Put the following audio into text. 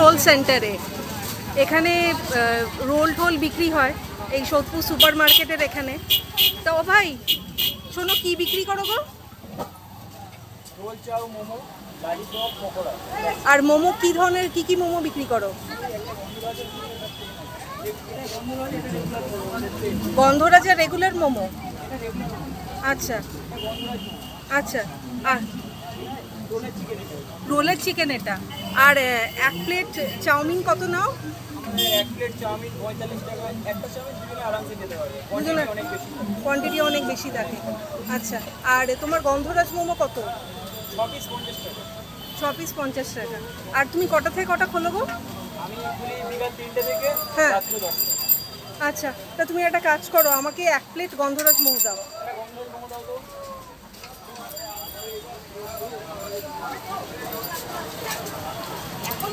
Role সেন্টারে। এখানে role toll বিক্রি হয় এই সোদপুর সুপার মার্কেটের এখানে। তো ভাই, শোনো কি বিক্রি করো গো? আর মোমো কি ধরনের, কি কি মোমো বিক্রি করো? গন্ধরাজা রেগুলার মোমো? আচ্ছা আচ্ছা আর রোলের চিকেন এটা। আর এক প্লেট চাউমিন কত নাও? কোয়ান্টিটি অনেক বেশি। থাকে। আচ্ছা আর তোমার গন্ধরাজ মোমো কত? ছ পিস পঞ্চাশ টাকা। আর তুমি কটা থেকে কটা খোলো গো? হ্যাঁ। আচ্ছা তা তুমি একটা কাজ করো আমাকে এক প্লেট গন্ধরাজ মোমো দাও একটা গন্ধরাজ মোমো দাও তো এখন